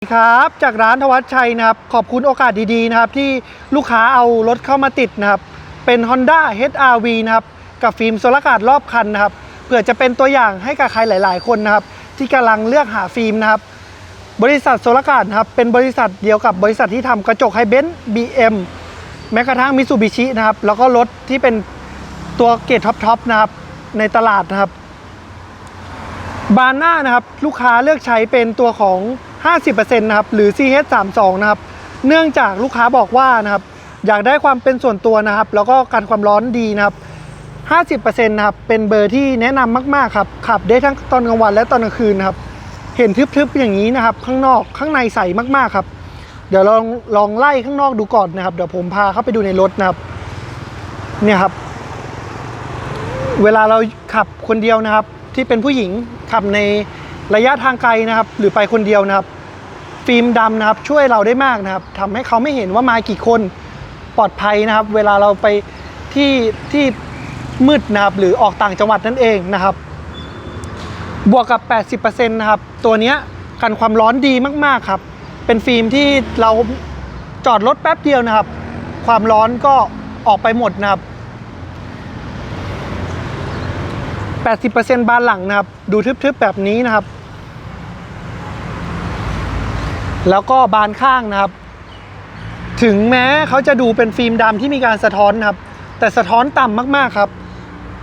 สวัสดีครับ จากร้านทวัชชัยนะครับ ขอบคุณโอกาสดีๆนะครับ ที่ลูกค้าเอารถเข้ามาติดนะครับ เป็น Honda HR-V นะครับ กับฟิล์มโซลากาดรอบคันนะครับเพื่อจะเป็นตัวอย่างให้กับใครหลาย ๆ คนนะครับ ที่กำลังเลือกหาฟิล์มนะครับ บริษัทโซลากาดนะครับ เป็นบริษัทเดียวกับบริษัทที่ทำกระจกให้เบนซ์บีเอ็มแม้กระทั่งมิ t ูบิชินะครับ แล้วก็รถที่เป็นตัวเกรดท็อปๆนะครับในตลาดนะครับบานหน้านะครับลูกค้าเลือกใช้เป็นตัวของ 50%นะครับหรือ CH32 นะครับเนื่องจากลูกค้าบอกว่านะครับอยากได้ความเป็นส่วนตัวนะครับ แล้วก็การความร้อนดีนะครับ50%นะครับเป็นเบอร์ที่แนะนำมาก ๆ ครับ ขับได้ทั้งตอนกลางวันและตอนกลางคืนนะครับ เห็นทึบๆอย่างนี้นะครับ ข้างนอกข้างในใสมากๆครับ เดี๋ยวลองลองไล่ข้างนอกดูก่อนนะครับ เดี๋ยวผมพาเข้าไปดูในรถนะครับ เนี่ยครับ เวลาเราขับคนเดียวนะครับ ที่เป็นผู้หญิงขับใน ระยะทางไกลนะครับ หรือไปคนเดียวนะครับ ฟิล์มดำนะครับช่วยเราได้มากนะครับทำให้เขาไม่เห็นว่ามากี่คนปลอดภัยนะครับ เวลาเราไปที่ที่มืดนะครับ หรือออกต่างจังหวัดนั่นเองนะครับ บวกกับ 80%นะครับ ตัวนี้กันความร้อนดีมากๆครับ เป็นฟิล์มที่เราจอดรถแป๊บเดียวนะครับ ความร้อนก็ออกไปหมดนะครับ 80%บานหลังนะครับ ดูทึบๆแบบนี้นะครับ แล้วก็บานข้างนะครับ ถึงแม้เขาจะดูเป็นฟิล์มดำที่มีการสะท้อนครับ แต่สะท้อนต่ำมากๆครับ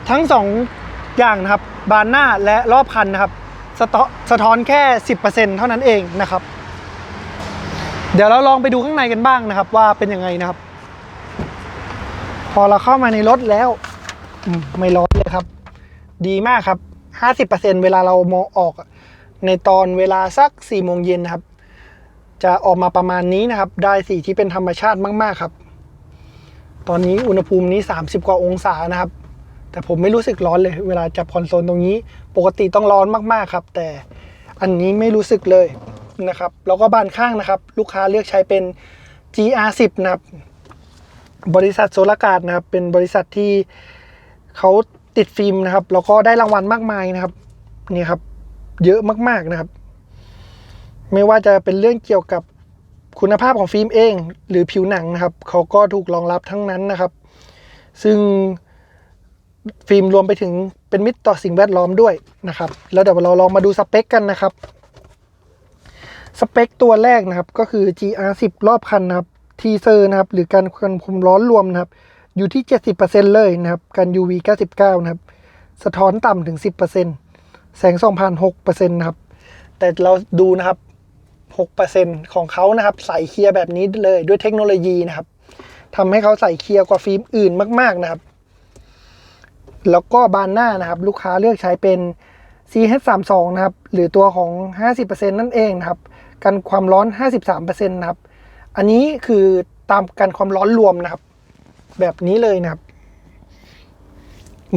ทั้งสองอย่างนะครับ บานหน้าและรอบคันนะครับ สะท้อสะท้อนแค่ 10%เท่านั้นเองนะครับ เดี๋ยวเราลองไปดูข้างในกันบ้างนะครับ ว่าเป็นยังไงนะครับ พอเราเข้ามาในรถแล้วไม่ร้อนเลยครับ ดีมากครับ 50%เวลาเรามองออกในตอนเวลาสัก4โมงเย็นนะครับ จะออกมาประมาณนี้นะครับ ได้สีที่เป็นธรรมชาติมาก ๆ ครับ ตอนนี้อุณหภูมินี้ 30 กว่าองศานะครับ แต่ผมไม่รู้สึกร้อนเลย เวลาจับคอนโซลตรงนี้ ปกติต้องร้อนมาก ๆ ครับ แต่อันนี้ไม่รู้สึกเลยนะครับ แล้วก็บานข้างนะครับ ลูกค้าเลือกใช้เป็น GR10 นะครับ บริษัทโซลากาดนะครับ เป็นบริษัทที่เขาติดฟิล์มนะครับ แล้วก็ได้รางวัลมากมายนะครับ นี่ครับ เยอะมากๆนะครับ ไม่ว่าจะเป็นเรื่องเกี่ยวกับคุณภาพของฟิล์มเอง หรือผิวหนังนะครับเขาก็ถูกรองรับทั้งนั้นนะครับ ซึ่งฟิล์มรวมไปถึงเป็นมิตรต่อสิ่งแวดล้อมด้วยนะครับ แล้วเดี๋ยวเราลองมาดูสเปคกันนะครับ สเปคตัวแรกนะครับก็คือ GR10 รอบคันนะครับทีเซอร์นะครับ หรือการควบคุมร้อนรวมนะครับ อยู่ที่ 70%เลยนะครับ การ UV 99 นะครับ สะท้อนต่ำถึง 10%แสงส่องผ่าน6%นะครับ แต่เราดูนะครับ 6%ของเขานะครับใส่เคลียร์แบบนี้เลยด้วยเทคโนโลยีนะครับทำให้เขาใส่เคลียร์กว่าฟิล์มอื่นมาก ๆนะครับ แล้วก็บานหน้านะครับ ลูกค้าเลือกใช้เป็น CH32 นะครับ หรือตัวของ 50%นั่นเองนะครับ กันความร้อน 53%นะครับ อันนี้คือตามกันความร้อนรวมนะครับ แบบนี้เลยนะครับ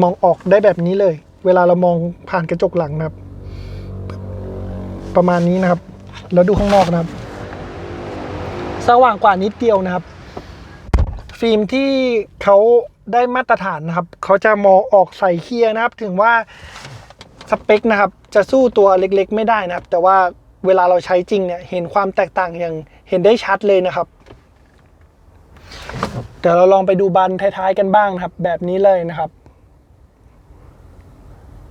มองออกได้แบบนี้เลย เวลาเรามองผ่านกระจกหลังนะครับ ประมาณนี้นะครับ แล้วดูข้างนอกนะครับ สว่างกว่านิดเดียวนะครับ ฟิล์มที่เขาได้มาตรฐานนะครับ เขาจะมองออกใสเคียนะครับ ถึงว่าสเปคนะครับ จะสู้ตัวเล็กๆ ไม่ได้นะครับ แต่ว่าเวลาเราใช้จริงเนี่ย เห็นความแตกต่างอย่างเห็นได้ชัดเลยนะครับ เดี๋ยวเราลองไปดูบันท้ายๆกันบ้างนะครับ แบบนี้เลยนะครับ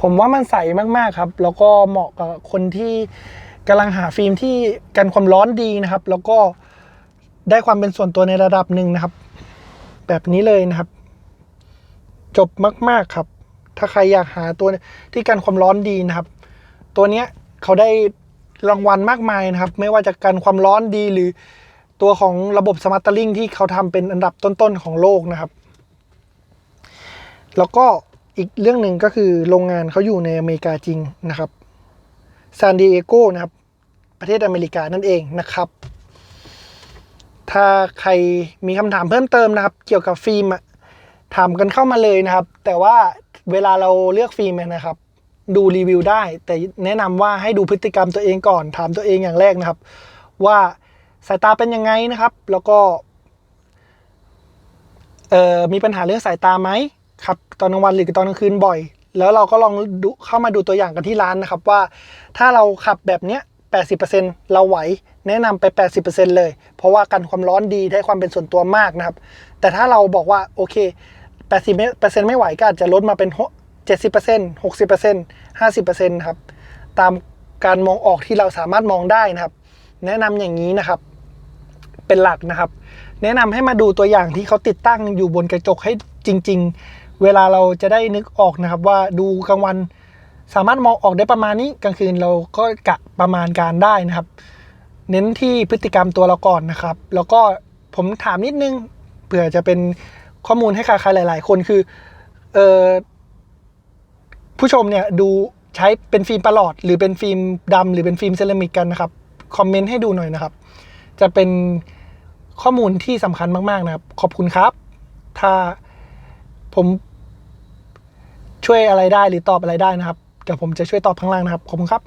ผมว่ามันใสมากๆครับ แล้วก็เหมาะกับคนที่ กำลังหาฟิล์มที่กันความร้อนดีนะครับ แล้วก็ได้ความเป็นส่วนตัวในระดับหนึ่งนะครับ แบบนี้เลยนะครับ จบมาก ๆครับ ถ้าใครอยากหาตัวที่กันความร้อนดีนะครับ ตัวเนี้ยเขาได้รางวัลมากมายนะครับ ไม่ว่าจะกันความร้อนดีหรือตัวของระบบสมาร์ตลิงที่เขาทำเป็นอันดับต้นๆของโลกนะครับ แล้วก็อีกเรื่องหนึ่งก็คือโรงงานเขาอยู่ในอเมริกาจริงนะครับ ซานดิเอโกนะครับ ประเทศอเมริกานั่นเองนะครับ ถ้าใครมีคำถามเพิ่มเติมนะครับ เกี่ยวกับฟิล์มถามกันเข้ามาเลยนะครับ แต่ว่าเวลาเราเลือกฟิล์มนะครับ ดูรีวิวได้ แต่แนะนำว่าให้ดูพฤติกรรมตัวเองก่อน ถามตัวเองอย่างแรกนะครับ ว่าสายตาเป็นยังไงนะครับ แล้วก็มีปัญหาเรื่องสายตาไหมครับ ตอนกลางวันหรือตอนกลางคืนบ่อย แล้วเราก็ลองดูเข้ามาดูตัวอย่างกันที่ร้านนะครับว่า ถ้าเราขับแบบเนี้ย 80%เราไหวแนะนำไป 80%เลย เพราะว่ากันความร้อนดีได้ความเป็นส่วนตัวมากนะครับ แต่ถ้าเราบอกว่าโอเค 80%ไม่ไหวก็อาจจะลดมาเป็น 70% 60% 50%ครับ ตามการมองออกที่เราสามารถมองได้นะครับ แนะนำอย่างนี้นะครับ เป็นหลักนะครับ แนะนำให้มาดูตัวอย่างที่เขาติดตั้งอยู่บนกระจกให้จริง ๆ เวลาเราจะได้นึกออกนะครับว่าดูกลางวันสามารถมองออกได้ประมาณนี้กลางคืนเราก็กะประมาณการได้นะครับ เน้นที่พฤติกรรมตัวเราก่อนนะครับ แล้วก็ผมถามนิดนึงเผื่อจะเป็นข้อมูลให้ใครๆหลาย ๆ คนคือเออผู้ชมเนี่ยดูใช้เป็นฟิล์มประหลอด หรือเป็นฟิล์มดำหรือเป็นฟิล์มเซรามิกกันนะครับคอมเมนต์ให้ดูหน่อยนะครับ จะเป็นข้อมูลที่สำคัญมาก ๆ นะครับ ขอบคุณครับ ถ้าผม ช่วยอะไรได้หรือตอบอะไรได้นะครับเดี๋ยวผมจะช่วยตอบข้างล่างนะครับขอบคุณครับ